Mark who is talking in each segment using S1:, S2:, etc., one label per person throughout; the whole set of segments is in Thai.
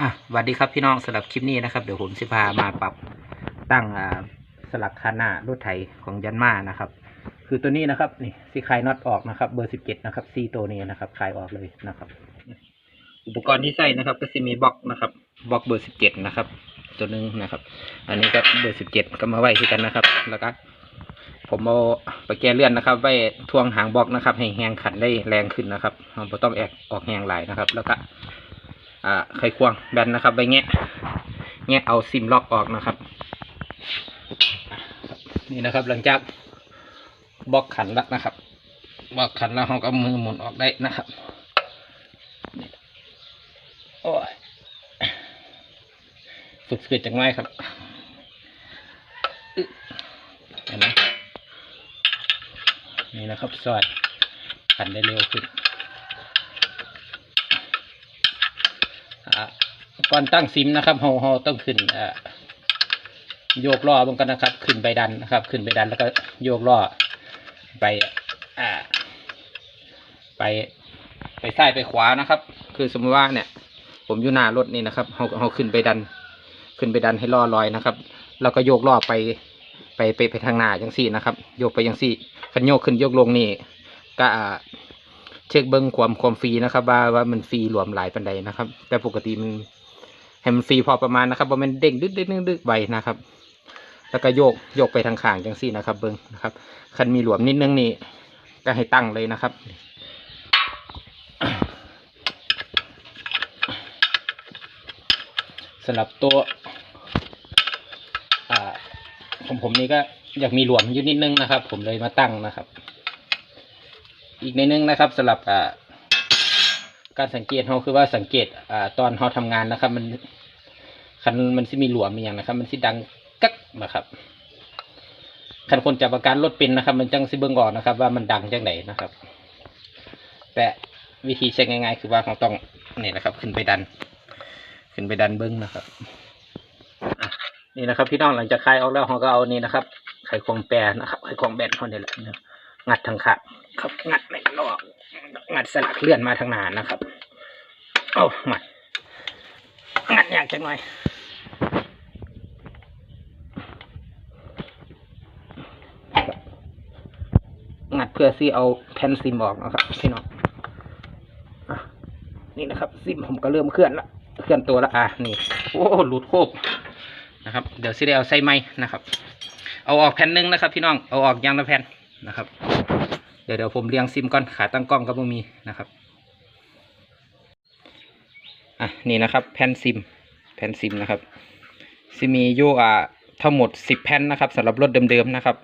S1: อะสวัสดีครับพี่น้องสำหรับคลิปนี้นะครับ เดี๋ยวผมสิพามาปรับตั้งสลักคาหน้ารถไถของยันมานะครับ คือตัวนี้นะครับ นี่สิคลายน็อตออกนะครับ เบอร์สิบเจ็ดนะครับซีตัวนี้นะครับคลายออกเลยนะครับ อุปกรณ์ที่ใส่นะครับ ก็จะมีบล็อกนะครับบล็อกเบอร์สิบเจ็ดนะครับ ตัวหนึงนะครับ อันนี้ก็เบอร์สิบเจ็ดก็มาไว้ที่กันนะครับ แล้วก็ผมเอาไปแก้เลื่อนนะครับไว้ทวงหางบล็อกนะครับ ให้แหงขันได้แรงขึ้นนะครับเราต้องแอกออกแหงไหลายนะครับ แล้วก็ อ่าไขควงแบนนะครับไปแงะแงะเอาซิมล็อกออกนะครับ นี่นะครับหลังจากบล็อกขันแล้วนะครับบล็อกขันแล้วเราก็มือหมุนออกได้นะครับโอ้ยฝึกฝึกจังไงครับเห็นไหมนี่นะครับสอดขันได้เร็วขึ้น อ่า ก่อนตั้งซิมนะครับเราเราต้องขึ้นอ่าโยกล้อบนกันนะครับ ขึ้นไปดันนะครับ ขึ้นไปดันแล้วก็โยกล้อไปอ่าไปไปซ้ายไปขวานะครับ คือสมมติว่าเนี่ย ผมอยู่หน้ารถนี่นะครับเราเราขึ้นไปดัน ขึ้นไปดันให้ล้อลอยนะครับ แล้วก็โยกล้อไปไปไปไปทางหน้าจังสี่นะครับ โยกไปจังสี่คันโยกขึ้นโยกลงนี่ก็เช็คเบิ้งความความฟรีนะครับ ว่าว่ามันฟรีรวมหลายปันใดนะครับ แต่ปกติมัน ให้มันฟรีพอประมาณนะครับว่ามันเด้งดึกดึกดึกดึกไปนะครับ แล้วก็โยกโยกไปทางข้างจังซี่นะครับ เบิ้งนะครับคันมีหลวมนิดนึงนี่ก็ให้ตั้งเลยนะครับสำหรับตัวอ่าของผมนี่ก็อยากมีหลวมอยู่นิดนึงนะครับ ผมเลยมาตั้งนะครับ อีกในหนึงนะครับสำหรับการสังเกตเขาคือว่าสังเกตอตอนเขาทำงานนะครับ มัน คันมันสิมีหลวมมีอย่างนะครับ มันสิดังกักนะครับคันคนจับอาการรถเป็นนะครับ มันจังสิเบิ่งออกนะครับ ว่ามันดังจังไหนนะครับ แต่วิธีเช็คง่ายๆ คือว่าเขาต้องนี่นะครับ ขึ้นไปดัน ขึ้นไปดันเบิ้งนะครับนี่นะครับพี่น้องหลังจากคลายออกแล้วเขาก็เอานี่นะครับ ไขควงแปรนะครับ ไขควงแบนเขาเนี่ยแหละนะครับงัดทางขาครับงัดไม่ออกงัดสลักเลื่อนมาทางหนานนะครับโอ้มางัดยากจังหน่อย เพื่อซีเอาแผ่นซิมออกนะครับพี่น้องนี่นะครับซิมผมก็เริ่มเคลื่อนละเคลื่อนตัวละอะนี่โอ้หลุดโคบนะครับ เดี๋ยวซีได้เอาใส่ไม้นะครับ เอาออกแผ่นหนึ่งนะครับ พี่น้องเอาออกยางละแผ่นนะครับ เดี๋ยวเดี๋ยวผมเรียงซิมก่อนขาตั้งกล้องก็ไม่มีนะครับอะนี่นะครับ แผ่นซิมแผ่นซิมนะครับซิมีอยู่อ่าทั้งหมดสิบแผ่นนะครับสำหรับรถเดิมๆนะครับ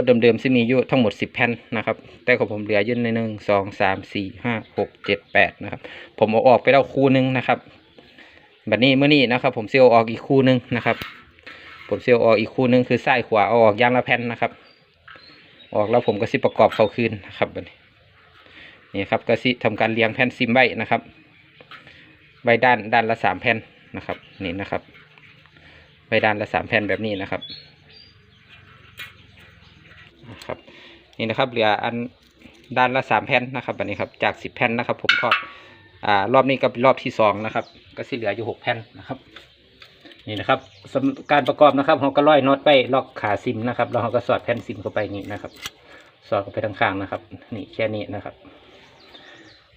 S1: ถเดิมๆซิมีอยู่ทั้งหมดสิบแผ่นนะครับ แต่ของผมเหลือยืนในหนึ่งสองสามสี่ห้าหกเจ็ดแปดนะครับ ผมเอาออกไปแล้วคู่หนึ่งนะครับแบบนี้เมื่อนี้นะครับ ผมเซียวออกอีกคู่หนึ่งนะครับ ผมเซียวออกอีกคู่หนึ่งคือซ้ายขวาเอาออกอยางละแผ่นนะครับ ออกแล้วผมก็สิประกอบเข้าคืนนะครับบัดนี้นี่ครับก็สิทำการเรียงแผ่นซิมไว้นะครับไว้ด้านด้านละสามแผ่นนะครับ นี่นะครับไว้ด้านละสามแผ่นแบบนี้นะครับ นี่นะครับเหลืออันด้านละสามแผ่นนะครับบัดนี้ครับจากสิบแผ่นนะครับ ผมทอดอ่ารอบนี้ก็เป็นรอบที่สองนะครับ ก็สิเหลืออยู่หกแผ่นนะครับนี่นะครับการประกอบนะครับเราก็ร้อยน็อตไปล็อกขาซิมนะครับแล้วเราก็สอดแผ่นซิมเข้าไปนี่นะครับ สอดเข้าไปทางข้างนะครับ นี่แค่นี้นะครับ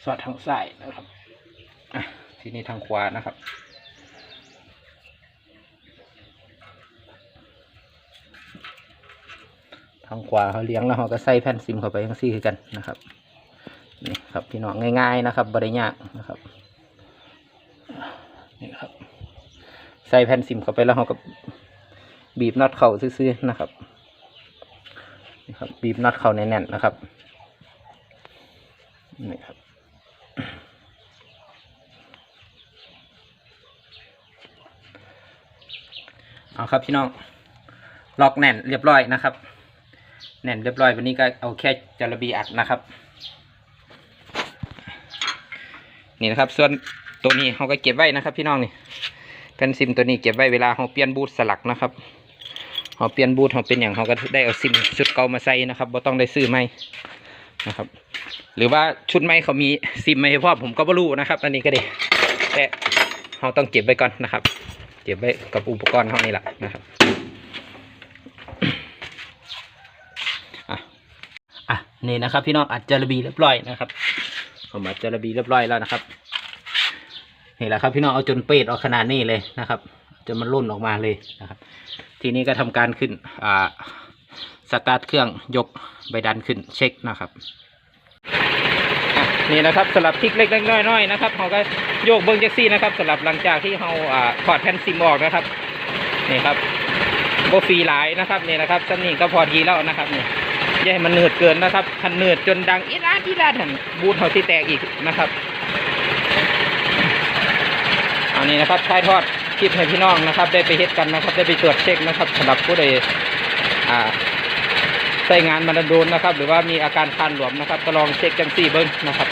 S1: สอดทางซ้ายนะครับทีนี้ทางขวานะครับ ทางขวาเขาเลี้ยงแล้วเราก็ใส่แผ่นซิมเข้าไปทั้งสี่คือกันนะครับนี่ครับพี่น้องง่าย ๆนะครับบริยากนะครับนี่ครับใส่แผ่นซิมเข้าไปแล้วเราก็บีบน็อตเข่าซื่อๆนะครับนี่ครับบีบน็อตเข่าแน่นๆนะครับนี่ครับเอาครับพี่น้องล็อกแน่นเรียบร้อยนะครับ แน่นเรียบร้อยวันนี้ก็เอาแค่จระบีอัดนะครับ นี่นะครับ ส่วนตัวนี้เขาก็เก็บไว้นะครับ พี่น้องนี่แผ่นซิมตัวนี้เก็บไว้เวลาเราเปลี่ยนบูทสลักนะครับเราเปลี่ยนบูทเราเป็นอย่างเราก็ได้เอาซิมชุดเก่ามาใส่นะครับบ่ต้องได้ซื้อใหม่นะครับ หรือว่าชุดใหม่เขามีซิมไหมพ่อผมก็ไม่รู้นะครับ อันนี้ก็ดีแต่เราต้องเก็บไว้ก่อนนะครับ เก็บไว้กับอุปกรณ์เท่านี้แหละนะครับ อะ อะ นี่นะครับพี่น้องอัดจารบีเรียบร้อยนะครับผมอัดจารบีเรียบร้อยแล้วนะครับนี่แหละครับพี่น้องเอาจนเป็ดออกขนาดนี้เลยนะครับจนมันร่นออกมาเลยนะครับ ทีนี้ก็ทำการขึ้นอ่าสตาร์ทเครื่องยกใบดันขึ้นเช็คนะครับนี่นะครับสลับคลิกเล็กๆน้อยๆนะครับเขาก็โยกเบิ้งแจ็คซี่นะครับสลับหลังจากที่เขาถอดแผ่นซิมออกนะครับนี่ครับโบฟรีหลายนะครับนี่นะครับสำนี่ก็พอดีแล้วนะครับนี่ อย่าให้มันเหนืดเกินนะครับคันเหนืดจนดังอีลาดอีลาดหันบูทเขาที่แตกอีกนะครับอันนี้นะครับใช้ทอดคลิปให้พี่น้องนะครับ ได้ไปเฮ็ดกันนะครับ ได้ไปตรวจเช็คนะครับสำหรับผู้ใดอ่าใช้งานมันโดนนะครับ หรือว่ามีอาการคันหลวมนะครับ ก็ลองเช็คจังซี่เบิ้งนะครับ